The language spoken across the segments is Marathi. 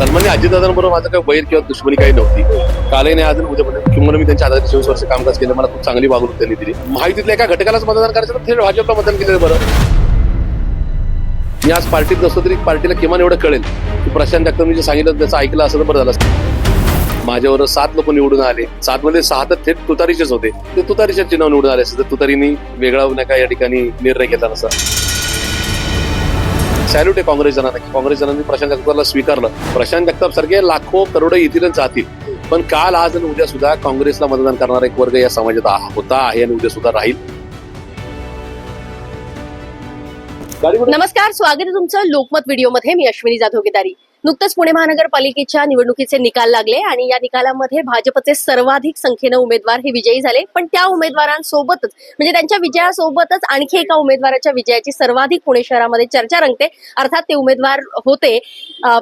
सन्मान्य अजितदादांबरोबर माझं काही वैर किंवा दुश्मनी काही नव्हती. कालही नाही अजून उद्या पण किंवा मी त्यांच्या आधारे चोवीस वर्ष कामकाज केलं. मला खूप चांगली वागणूक त्यांनी दिली. माहितीतल्या एका घटकालाच मतदान करायचं तर थेट भाजपला मतदान केलं बरं. मी आज पार्टीत नसतो तरी पार्टीला किमान एवढं कळेल की प्रशांत जगताप जे सांगितलं त्याचं ऐकलं असं तर बरं झालं असतं. माझ्यावर सात लोक निवडून आले. सात मध्ये सहा तर थेट तुतारीचेच होते. ते तुतारीच्या चिन्ह निवडून आले असते. तर तुतारीनी वेगळा नका या ठिकाणी निर्णय घेतला नसा सॅल्यूट आहे काँग्रेस जणांना. की काँग्रेस जणांनी प्रशांत जगतापला स्वीकारलं. प्रशांत जगताप सारखे लाखो करोड येतील जातील. पण काल आज आणि उद्या सुद्धा काँग्रेसला मतदान करणारा एक वर्ग या समाजात होता आहे आणि उद्या सुद्धा राहील. नमस्कार स्वागत आहे तुमचं लोकमत व्हिडिओमध्ये. मी अश्विनी जाधव केदारी नुकतंच पुणे महानगरपालिकेच्या निवडणुकीचे निकाल लागले आणि या निकालामध्ये भाजपचे सर्वाधिक संख्येनं उमेदवार हे विजयी झाले. पण त्या उमेदवारांसोबतच म्हणजे त्यांच्या विजयासोबतच आणखी एका उमेदवाराच्या विजयाची सर्वाधिक पुणे शहरामध्ये चर्चा रंगते. अर्थात ते उमेदवार होते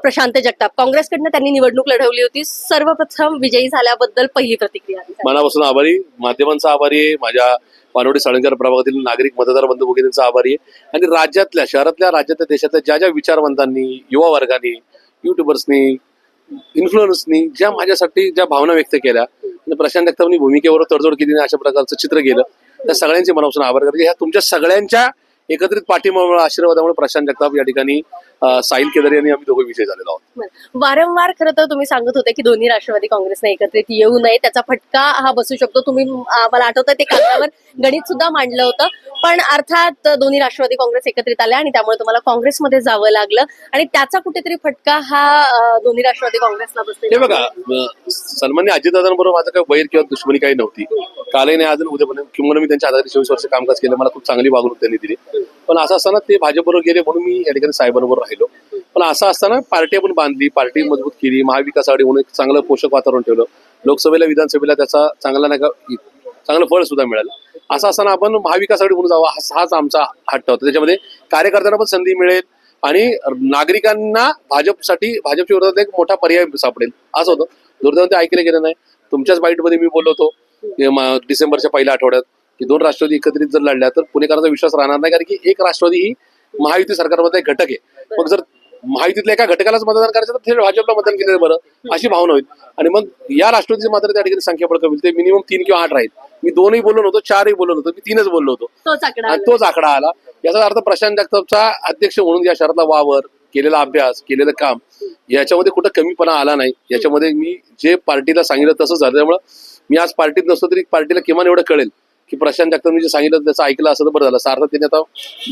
प्रशांत जगताप. काँग्रेसकडनं त्यांनी निवडणूक लढवली होती. सर्वप्रथम विजयी झाल्याबद्दल पहिली प्रतिक्रिया मनापासून आभारी. माध्यमांचा आभारी आहे. माझ्या पानवडी साळंकर प्रभागातील नागरिक मतदार बंधू भगिनींचा आभारी आहे. आणि राज्यातल्या शहरातल्या राज्यातल्या देशातल्या ज्या ज्या विचारवंतांनी युवा वर्गाने युट्यूबर्सनी इन्फ्लुएन्सनी ज्या माझ्यासाठी ज्या भावना व्यक्त केल्या आणि प्रशांत जगतापनी भूमिकेवर तडजोड केली अशा प्रकारचं चित्र गेलं त्या सगळ्यांचे मनापासून आभार करते. ह्या तुमच्या सगळ्यांच्या एकत्रित पाठिंबामुळे आशीर्वादामुळे प्रशांत जगताप या ठिकाणी साहिल केदारी आणि आम्ही दोघे विजय झालेलो आहोत. वारंवार खरं तर तुम्ही सांगत होते की दोन्ही राष्ट्रवादी काँग्रेसने एकत्रित येऊ नये त्याचा फटका हा बसू शकतो. तुम्ही मला आठवतं ते कागदावर गणित सुद्धा मांडलं होतं. पण अर्थात दोन्ही राष्ट्रवादी काँग्रेस एकत्रित आल्या आणि त्यामुळे तुम्हाला काँग्रेसमध्ये जावं लागलं. आणि त्याचा कुठेतरी फटका हा दोन्ही राष्ट्रवादी काँग्रेसला बसतो. बघा सन्मान्य अजितदादांबरोबर माझं काही वैर किंवा दुश्मनी काही नव्हती. कालही नाही अजून उद्या पण किंवा मी त्यांच्या आधारे चोवीस वर्ष कामकाज केलं. मला खूप चांगली वागणूक त्यांनी दिली. पण असं असताना ते भाजपबरोबर गेले म्हणून मी या ठिकाणी साहेबांबरोबर राहिलो. पण असं असताना पार्टी आपण बांधली पार्टी मजबूत केली. महाविकास आघाडी म्हणून एक चांगलं पोषक वातावरण ठेवलं. लोकसभेला विधानसभेला त्याचा चांगला नाही का चांगलं फळ सुद्धा मिळेल. असं असताना आपण महाविकास आघाडी म्हणून जावा हाच आमचा हट्ट होता. त्याच्यामध्ये कार्यकर्त्यांना पण संधी मिळेल आणि नागरिकांना भाजपसाठी भाजपच्या विरोधात एक मोठा पर्याय सापडेल. असं होतं. दुर्दैवाने ते ऐकलं गेलं नाही. तुमच्याच बाईटमध्ये मी बोललो होतो डिसेंबरच्या पहिल्या आठवड्यात की दोन राष्ट्रवादी एकत्रित जर लढल्या तर पुणेकरांचा विश्वास राहणार नाही कारण की एक राष्ट्रवादी ही महायुती सरकारमध्ये एक घटक आहे. मग जर महायुतीतल्या एका घटकालाच मतदान करायचं तर थेट भाजपला मतदान केलं बरं अशी भावना होईल. आणि मग या राष्ट्रवादीची मात्र त्या ठिकाणी संख्या बळ कमी ते मिनिमम तीन किंवा आठ राहील. मी दोनही बोललो नव्हतो चारही बोललो नव्हतो मी तीनच बोललो होतो. तोच आकडा आणि तोच आकडा आला. याचा अर्थ प्रशांत जगतापचा अध्यक्ष म्हणून या शहरातला वावर केलेला अभ्यास केलेलं काम याच्यामध्ये कुठं कमीपणा आला नाही. याच्यामध्ये मी जे पार्टीला सांगितलं तसं झालं त्यामुळं मी आज पार्टीत नसतो तरी पार्टीला किमान एवढं कळेल. की प्रशांत जगतापनी जे सांगितलं त्याचं ऐकलं असं तर बरं झालं. सार्थ त्यांनी आता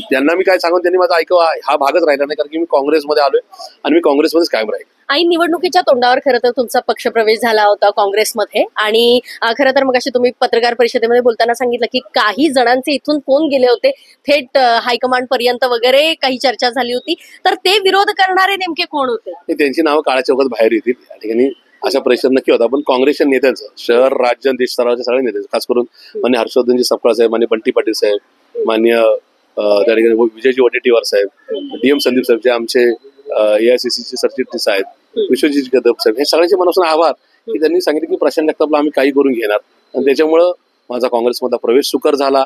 त्यांना मी काय सांगून त्यांनी माझा ऐकवा. हा भागच राहिला नाही कारण की मी काँग्रेसमध्ये आलोय आणि मी काँग्रेसमध्येच कायम राहील. आणि निवडणुकीच्या तोंडावर खरं तर तुमचा पक्षप्रवेश झाला होता काँग्रेसमध्ये. आणि खरं तर मग अशी तुम्ही पत्रकार परिषदेमध्ये बोलताना सांगितलं की काही जणांचे इथून फोन गेले होते. थेट हायकमांड पर्यंत वगैरे काही चर्चा झाली होती. तर ते विरोध करणारे नेमके कोण होते? त्यांची नावं काळा चौकात बाहेर येतील. या ठिकाणी अशा परिषद नक्की होता पण काँग्रेसच्या नेत्यांचं शहर राज्य देश स्तरावरच्या सगळ्या नेत्यांचं खास करून मान्य हर्षवर्धनजी सपकाळ साहेब मान्य बंटी पाटील साहेब मान्य त्या ठिकाणी विजयजी वडेट्टीवार साहेब डीएम संदीप साहेब जे आमचे एआयसीसीचे सरचिटणीस आहेत विश्वजित कदम साहेब हे सगळ्यांचे मनापासून आभार की त्यांनी सांगितलं की प्रशांत जगतापला आम्ही काही करून घेणार. आणि त्याच्यामुळं माझा काँग्रेसमधला प्रवेश सुकर झाला.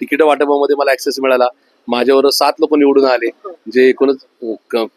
तिकीट वाटपामध्ये मला ऍक्सेस मिळाला. माझ्यावर सात लोक निवडून आले. जे एकूणच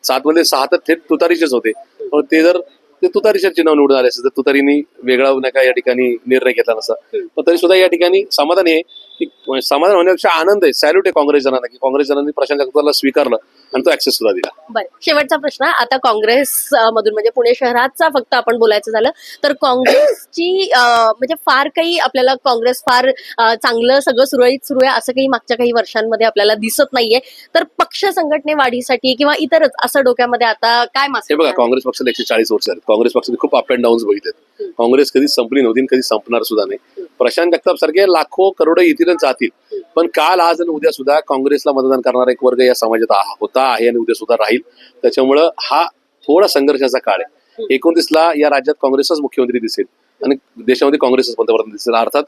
सात मध्ये सहा तर थेट तुतारीचेच होते. पण ते जर ते तुतारीच्या चिन्ह निवडून आले असते तर तुतारीनी वेगळा नका या ठिकाणी निर्णय घेतला नसता. पण तरी सुद्धा या ठिकाणी समाधान आहे की समाधान होण्यापेक्षा आनंद आहे. सॅल्यूट आहे काँग्रेस जणांना की काँग्रेस जणांनी प्रशांत जगतापला स्वीकारलं. आणि तो ऍक्सेस सुद्धा दिला. बरं. शेवटचा प्रश्न आता काँग्रेस अं, मधून म्हणजे पुणे शहराचा फक्त आपण बोलायचं झालं तर काँग्रेसची अं, म्हणजे फार काही आपल्याला काँग्रेस फार अं, चांगलं सगळं सुरळीत सुरू आहे असं काही मागच्या काही वर्षांमध्ये आपल्याला दिसत नाहीये. तर पक्ष संघटने वाढीसाठी किंवा इतरच असं डोक्यामध्ये आता काय हे मास्टर बघा काँग्रेस पक्षाला एकशे चाळीस वर्ष आहेत काँग्रेस पक्षाने खूप अप अँड डाऊन बघितलेत. काँग्रेस कधी संपली नव्हती आणि कधी संपणार सुद्धा नाही. प्रशांत जगताप सारखे लाखो करोड येतील जातील. पण काल आज आणि उद्या सुद्धा काँग्रेसला मतदान करणारा एक वर्ग या समाजात होता आहे आणि उद्या सुद्धा राहील. त्याच्यामुळं हा थोडा संघर्षाचा काळ आहे. एकोणतीसला या राज्यात काँग्रेसच मुख्यमंत्री दिसेल आणि देशामध्ये काँग्रेसच पंतप्रधान दिसेल. अर्थात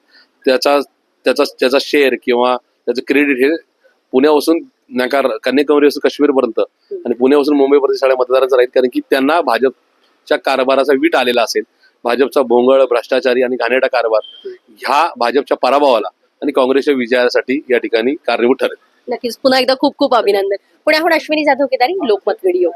त्याचा त्याचा त्याचा शेअर किंवा त्याचं क्रेडिट हे पुण्यापासून नकार कन्याकुमारीपासून काश्मीरपर्यंत आणि पुण्यापासून मुंबईपर्यंत सगळ्या मतदारांचं राहील. कारण की त्यांना भाजपच्या कारभाराचा वीट आलेला असेल. भाजपचा भोंगळ भ्रष्टाचारी आणि घाणेटा कारभार ह्या भाजपच्या पराभवाला आणि काँग्रेसच्या विजयासाठी या ठिकाणी कारणीभूत ठरेल. नक्कीच. पुन्हा एकदा खूप खूप अभिनंदन. पुण्याहून अश्विनी जाधव केदारी लोकमत व्हिडिओ.